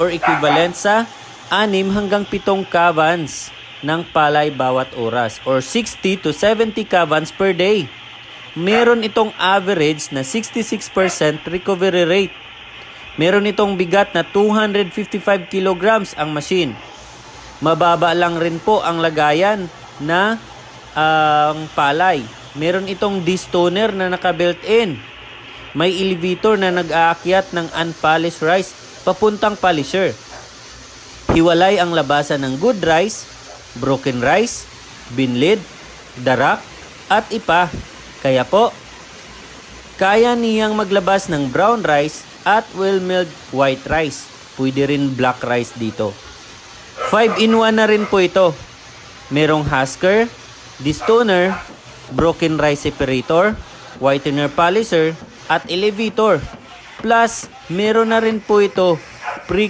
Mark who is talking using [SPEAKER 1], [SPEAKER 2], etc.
[SPEAKER 1] or equivalent sa 6 hanggang 7 kavans ng palay bawat oras or 60 to 70 kavans per day. Meron itong average na 66% recovery rate. Meron itong bigat na 255 kilograms ang machine. Mababa lang rin po ang lagayan na ang palay. Meron itong distoner na naka-built-in. May elevator na nag-aakyat ng unpolished rice papuntang polisher. Hiwalay ang labasan ng good rice, broken rice, binlid, darak, at ipa. Kaya po, kaya niyang maglabas ng brown rice at well-milled white rice. Pwede rin black rice dito. 5 in 1 na rin po ito. Merong husker, distoner, broken rice separator, whitener polisher, at elevator. Plus, meron na rin po ito. Pre